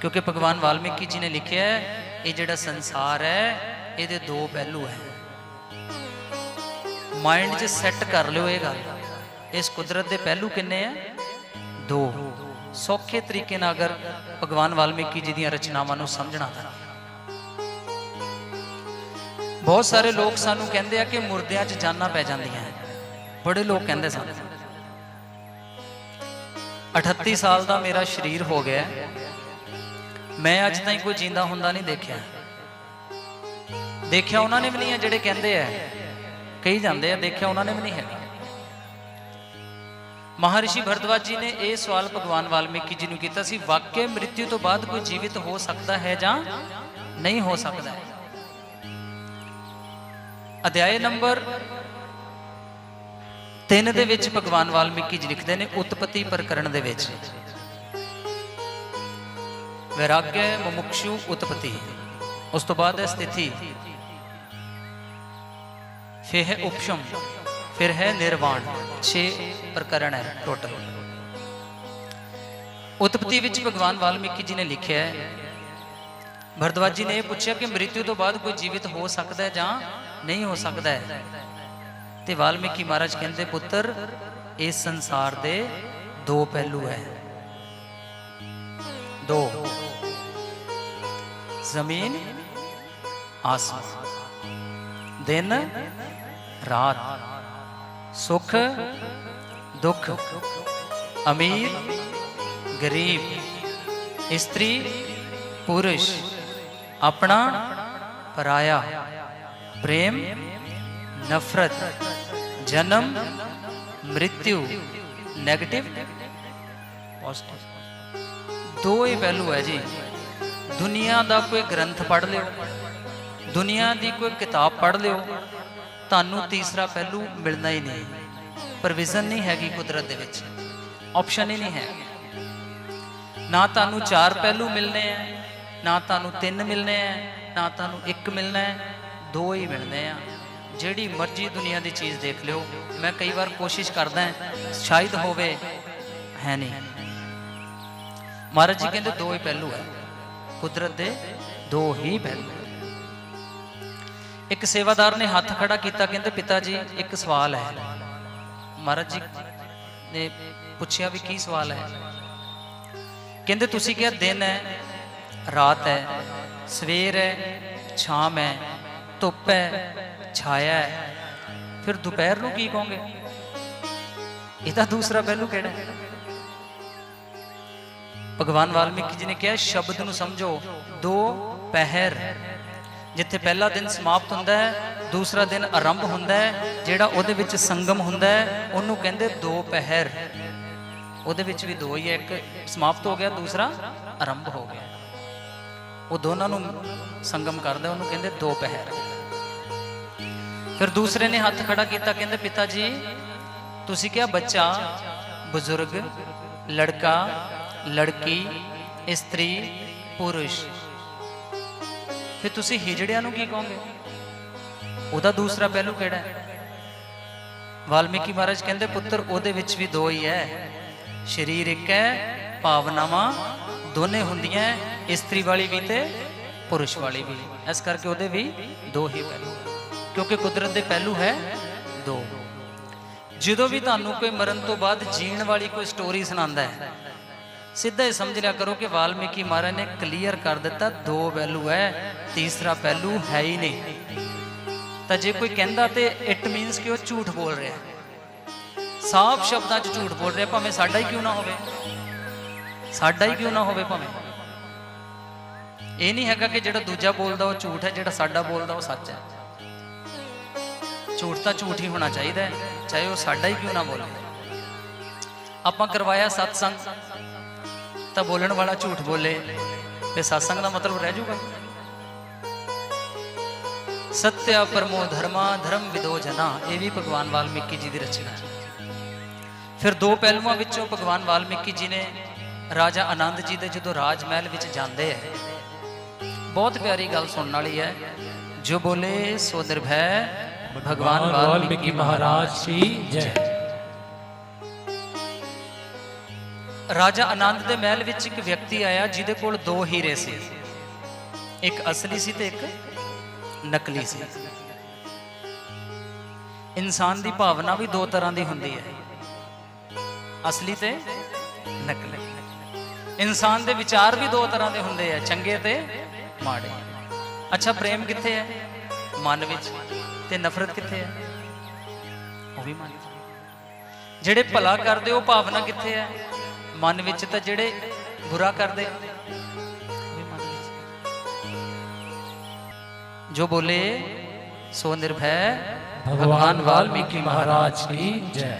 ਕਿਉਂਕਿ ਭਗਵਾਨ ਵਾਲਮੀਕੀ ਜੀ ਨੇ ਲਿਖਿਆ ਹੈ, ਇਹ ਜਿਹੜਾ ਸੰਸਾਰ ਹੈ, ਇਹਦੇ ਦੋ ਪਹਿਲੂ ਹੈ। ਮਾਈਂਡ 'ਚ ਸੈੱਟ ਕਰ ਲਿਓ ਇਹ ਗੱਲ। ਇਸ ਕੁਦਰਤ ਦੇ ਪਹਿਲੂ ਕਿੰਨੇ ਆ? ਦੋ। ਸੌਖੇ ਤਰੀਕੇ ਨਾਲ ਅਗਰ ਭਗਵਾਨ ਵਾਲਮੀਕੀ ਜੀ ਦੀਆਂ ਰਚਨਾਵਾਂ ਨੂੰ ਸਮਝਣਾ ਤਾਂ। ਬਹੁਤ ਸਾਰੇ ਲੋਕ ਸਾਨੂੰ ਕਹਿੰਦੇ ਆ ਕਿ ਮੁਰਦਿਆਂ 'ਚ ਜਾਨਾਂ ਪੈ ਜਾਂਦੀਆਂ ਹੈ। ਬੜੇ ਲੋਕ ਕਹਿੰਦੇ ਸਨ। 38 ਸਾਲ ਦਾ ਮੇਰਾ ਸਰੀਰ ਹੋ ਗਿਆ ਮੈਂ ਅੱਜ ਤਾਈਂ ਕੋਈ ਜਿੰਦਾ ਹੁੰਦਾ ਨਹੀਂ ਦੇਖਿਆ। ਦੇਖਿਆ ਉਹਨਾਂ ਨੇ ਵੀ ਨਹੀਂ ਹੈ ਜਿਹੜੇ ਕਹਿੰਦੇ ਆ। ਕਹੀ ਜਾਂਦੇ ਆ, ਦੇਖਿਆ ਉਹਨਾਂ ਨੇ ਵੀ ਨਹੀਂ ਹੈ। ਮਹਾਰਿਸ਼ੀ ਭਰਦਵਾਜ ਜੀ ਨੇ ਇਹ ਸਵਾਲ ਭਗਵਾਨ ਵਾਲਮੀਕੀ ਜੀ ਨੂੰ ਕੀਤਾ ਸੀ, ਵਾਕਿਆ ਮ੍ਰਿਤਿੂ ਤੋਂ ਬਾਅਦ ਕੋਈ ਜੀਵਿਤ ਹੋ ਸਕਦਾ ਹੈ ਜਾਂ ਨਹੀਂ ਹੋ ਸਕਦਾ ਹੈ? ਅਧਿਆਇ ਨੰਬਰ 3 ਦੇ ਵਿੱਚ ਭਗਵਾਨ ਵਾਲਮੀਕੀ ਜੀ ਲਿਖਦੇ ਨੇ, ਉਤਪਤੀ ਪ੍ਰਕਰਣ ਦੇ ਵਿੱਚ। ਵੈਰਾਗਯ ਮੁਮੁਕਸ਼ੂ ਉਤਪਤੀ ਉਸ ਤੋਂ ਬਾਅਦ ਹੈ ਸਥਿਤੀ ਫਿਰ ਹੈ ਉਪਸ਼ਮ ਫਿਰ ਹੈ ਨਿਰਵਾਣ 6 ਪ੍ਰਕਰਣ ਹੈ ਟੋਟਲ ਉਤਪਤੀ ਵਿੱਚ ਭਗਵਾਨ ਵਾਲਮੀਕੀ ਜੀ ਨੇ ਲਿਖਿਆ ਹੈ ਭਰਦਵਾਜ ਜੀ ਨੇ ਇਹ ਪੁੱਛਿਆ ਕਿ ਮ੍ਰਿਤਿੂ ਤੋਂ ਬਾਅਦ ਕੋਈ ਜੀਵਿਤ ਹੋ ਸਕਦਾ ਹੈ ਜਾਂ ਨਹੀਂ ਹੋ ਸਕਦਾ ਹੈ ਤੇ ਵਾਲਮੀਕੀ ਮਹਾਰਾਜ ਕਹਿੰਦੇ ਪੁੱਤਰ ਇਸ ਸੰਸਾਰ ਦੇ ਦੋ ਪਹਿਲੂ ਹੈ ਦੋ ਜ਼ਮੀਨ, ਆਸਮਾਨ। ਦਿਨ, ਰਾਤ। ਸੁਖ, ਦੁੱਖ। ਅਮੀਰ, ਗਰੀਬ। ਇਸਤਰੀ, ਪੁਰਸ਼। ਆਪਣਾ ਪਰਾਇਆ। ਪ੍ਰੇਮ, ਨਫ਼ਰਤ। ਜਨਮ ਮ੍ਰਿਤਿਉ 네ਗੇਟਿਵ ਪੋਜ਼ਿਟਿਵ ਦੋ ਹੀ ਪਹਿਲੂ ਹੈ ਜੀ। ਦੁਨੀਆ ਦਾ ਕੋਈ ਗ੍ਰੰਥ ਪੜ੍ਹ ਲਿਓ। ਦੁਨੀਆ ਦੀ ਕੋਈ ਕਿਤਾਬ ਪੜ੍ਹ ਲਿਓ, ਤੁਹਾਨੂੰ ਤੀਸਰਾ ਪਹਿਲੂ ਮਿਲਣਾ ਹੀ ਨਹੀਂ। ਪ੍ਰੋਵੀਜ਼ਨ ਨਹੀਂ ਹੈਗੀ ਕੁਦਰਤ ਦੇ ਵਿੱਚ। ਆਪਸ਼ਨ ਹੀ ਨਹੀਂ ਹੈ। ਨਾ ਤੁਹਾਨੂੰ ਚਾਰ ਪਹਿਲੂ ਮਿਲਨੇ ਆ, ਨਾ ਤੁਹਾਨੂੰ ਤਿੰਨ ਮਿਲਨੇ ਆ, ਨਾ ਤੁਹਾਨੂੰ ਇੱਕ ਮਿਲਣਾ ਹੈ, ਦੋ ਹੀ ਮਿਲਨੇ ਆ। ਜਿਹੜੀ ਮਰਜ਼ੀ ਦੁਨੀਆ ਦੀ ਚੀਜ਼ ਦੇਖ ਲਿਓ। ਮੈਂ ਕਈ ਵਾਰ ਕੋਸ਼ਿਸ਼ ਕਰਦਾ ਸ਼ਾਇਦ ਹੋਵੇ, ਹੈ ਨਹੀਂ। ਮਹਾਰਾਜ ਜੀ ਕਹਿੰਦੇ ਦੋ ਹੀ ਪਹਿਲੂ ਹੈ। ਕੁਦਰਤ ਦੇ ਦੋ ਹੀ ਪਹਿਲੂ ਇੱਕ ਸੇਵਾਦਾਰ ਨੇ ਹੱਥ ਖੜਾ ਕੀਤਾ, ਕਹਿੰਦੇ ਪਿਤਾ ਜੀ ਇੱਕ ਸਵਾਲ ਹੈ। ਮਹਾਰਾਜ ਜੀ ਨੇ ਪੁੱਛਿਆ ਵੀ ਕੀ ਸਵਾਲ ਹੈ? ਕਹਿੰਦੇ, ਤੁਸੀਂ ਕਿਹਾ ਦਿਨ ਹੈ, ਰਾਤ ਹੈ, ਸਵੇਰ ਹੈ, ਸ਼ਾਮ ਹੈ, ਧੁੱਪ ਹੈ, ਛਾਇਆ ਹੈ। ਫਿਰ ਦੁਪਹਿਰ ਨੂੰ ਕੀ ਕਹੋਗੇ? ਇਹਦਾ ਦੂਸਰਾ ਪਹਿਲੂ ਕਿਹੜਾ ਹੈ? ਭਗਵਾਨ ਵਾਲਮੀਕੀ ਜੀ ਨੇ ਕਿਹਾ, ਸ਼ਬਦ ਨੂੰ ਸਮਝੋ, ਦੋ ਪਹਿਰ। ਜਿੱਥੇ ਪਹਿਲਾ ਦਿਨ ਸਮਾਪਤ ਹੁੰਦਾ ਹੈ, ਦੂਸਰਾ ਦਿਨ ਆਰੰਭ ਹੁੰਦਾ ਹੈ, ਜਿਹੜਾ ਉਹਦੇ ਵਿੱਚ ਸੰਗਮ ਹੁੰਦਾ ਹੈ, ਉਹਨੂੰ ਕਹਿੰਦੇ ਦੋ ਪਹਿਰ। ਉਹਦੇ ਵਿੱਚ ਵੀ ਦੋ ਹੀ ਇੱਕ ਸਮਾਪਤ ਹੋ ਗਿਆ, ਦੂਸਰਾ ਆਰੰਭ ਹੋ ਗਿਆ। ਉਹ ਦੋਨਾਂ ਨੂੰ ਸੰਗਮ ਕਰਦਾ, ਉਹਨੂੰ ਕਹਿੰਦੇ ਦੋ ਪਹਿਰ। ਫਿਰ ਦੂਸਰੇ ਨੇ ਹੱਥ ਖੜਾ ਕੀਤਾ, ਕਹਿੰਦੇ, ਪਿਤਾ ਜੀ, ਤੁਸੀਂ ਕਿਹਾ, ਬੱਚਾ, ਬਜ਼ੁਰਗ, ਲੜਕਾ ਲੜਕੀ, ਇਸਤਰੀ, ਪੁਰਸ਼। ਫਿਰ ਤੁਸੀਂ ਹਿਜੜਿਆਂ ਨੂੰ ਕੀ ਕਹੋਗੇ? ਉਹਦਾ ਦੂਸਰਾ ਪਹਿਲੂ ਕਿਹੜਾ ਹੈ? ਵਾਲਮੀਕੀ ਮਹਾਰਾਜ ਕਹਿੰਦੇ, ਪੁੱਤਰ, ਉਹਦੇ ਵਿੱਚ ਵੀ ਦੋ ਹੀ ਹੈ। ਸਰੀਰ ਇੱਕ ਹੈ, ਭਾਵਨਾਵਾਂ ਦੋਨੇ ਹੁੰਦੀਆਂ ਇਸਤਰੀ ਵਾਲੀ ਵੀ ਤੇ ਪੁਰਸ਼ ਵਾਲੀ ਵੀ। ਇਸ ਕਰਕੇ ਉਹਦੇ ਵੀ ਦੋ ਹੀ ਪਹਿਲੂ ਕਿਉਂਕਿ ਕੁਦਰਤ ਦੇ ਪਹਿਲੂ ਹੈ ਦੋ। ਜਦੋਂ ਵੀ ਤੁਹਾਨੂੰ ਕੋਈ ਮਰਨ ਤੋਂ ਬਾਅਦ ਜੀਣ ਵਾਲੀ ਕੋਈ ਸਟੋਰੀ ਸੁਣਾਉਂਦਾ ਹੈ ਸਿੱਧਾ ਹੀ ਸਮਝ ਲਿਆ ਕਰੋ ਕਿ ਵਾਲਮੀਕੀ ਮਹਾਰਾਜ ਨੇ ਕਲੀਅਰ ਕਰ ਦਿੱਤਾ, ਦੋ ਪਹਿਲੂ ਹੈ, ਤੀਸਰਾ ਪਹਿਲੂ ਹੈ ਹੀ ਨਹੀਂ। ਤਾਂ ਜੇ ਕੋਈ ਕਹਿੰਦਾ ਤੇ ਇਟ ਮੀਨਸ ਕਿ ਉਹ ਝੂਠ ਬੋਲ ਰਿਹਾ ਸਾਫ਼ ਸ਼ਬਦਾਂ 'ਚ ਝੂਠ ਬੋਲ ਰਿਹਾ, ਭਾਵੇਂ ਸਾਡਾ ਹੀ ਕਿਉਂ ਨਾ ਹੋਵੇ। ਸਾਡਾ ਹੀ ਕਿਉਂ ਨਾ ਹੋਵੇ ਭਾਵੇਂ। ਇਹ ਨਹੀਂ ਹੈਗਾ ਕਿ ਜਿਹੜਾ ਦੂਜਾ ਬੋਲਦਾ ਉਹ ਝੂਠ ਹੈ, ਜਿਹੜਾ ਸਾਡਾ ਬੋਲਦਾ ਉਹ ਸੱਚ ਹੈ। ਝੂਠ ਤਾਂ ਝੂਠ ਹੀ ਹੋਣਾ ਚਾਹੀਦਾ ਚਾਹੇ ਉਹ ਸਾਡਾ ਹੀ ਕਿਉਂ ਨਾ ਬੋਲੇ। ਆਪਾਂ ਕਰਵਾਇਆ ਸਤਸੰਗ। ਤਾਂ ਬੋਲਣ ਵਾਲਾ ਝੂਠ ਬੋਲੇ ਤੇ satsang ਦਾ ਮਤਲਬ ਰਹਿ ਜਾਊਗਾ। ਸਤਿਆ ਪਰਮੋ ਧਰਮਾ ਧਰਮ ਵਿਦੋ ਜਨਾ ਇਹ ਵੀ ਭਗਵਾਨ ਵਾਲਮੀਕੀ ਜੀ ਦੀ ਰਚਨਾ ਹੈ। ਫਿਰ ਦੋ ਪਹਿਲੂਆਂ ਵਿੱਚੋਂ ਭਗਵਾਨ ਵਾਲਮੀਕੀ ਜੀ ਨੇ ਰਾਜਾ ਆਨੰਦ ਜੀ ਦੇ ਜਦੋਂ ਰਾਜ ਮਹਿਲ ਵਿੱਚ ਜਾਂਦੇ ਹੈ ਬਹੁਤ ਪਿਆਰੀ ਗੱਲ ਸੁਣਨ ਵਾਲੀ ਹੈ ਜੋ ਬੋਲੇ ਸੋਦਰ ਭੈ ਭਗਵਾਨ ਵਾਲਮੀਕੀ ਮਹਾਰਾਜ ਜੀ ਜੈ। ਰਾਜਾ ਆਨੰਦ ਦੇ ਮਹਿਲ ਵਿੱਚ ਇੱਕ ਵਿਅਕਤੀ ਆਇਆ, ਜਿਹਦੇ ਕੋਲ ਦੋ ਹੀਰੇ ਸੀ। ਇੱਕ ਅਸਲੀ ਸੀ ਤੇ ਇੱਕ ਨਕਲੀ ਸੀ। ਇਨਸਾਨ ਦੀ ਭਾਵਨਾ ਵੀ ਦੋ ਤਰ੍ਹਾਂ ਦੀ ਹੁੰਦੀ ਹੈ। ਅਸਲੀ ਤੇ ਨਕਲੀ। ਇਨਸਾਨ ਦੇ ਵਿਚਾਰ ਵੀ ਦੋ ਤਰ੍ਹਾਂ ਦੇ ਹੁੰਦੇ ਆ, ਚੰਗੇ ਤੇ ਮਾੜੇ। ਅੱਛਾ, ਪ੍ਰੇਮ ਕਿੱਥੇ ਹੈ? ਮਨ ਵਿੱਚ। ਤੇ ਨਫ਼ਰਤ ਕਿੱਥੇ ਹੈ? ਉਹ ਵੀ ਮਨ ਜਿਹੜੇ ਭਲਾ ਕਰਦੇ, ਉਹ ਭਾਵਨਾ ਕਿੱਥੇ ਹੈ? ਮਨ ਵਿੱਚ ਤਾਂ ਜਿਹੜੇ ਬੁਰਾ ਕਰਦੇ ਜੋ ਬੋਲੇ, ਸੋ ਨਿਰਭੈ ਭਗਵਾਨ ਵਾਲਮੀਕੀ ਮਹਾਰਾਜ ਕੀ ਜੈ।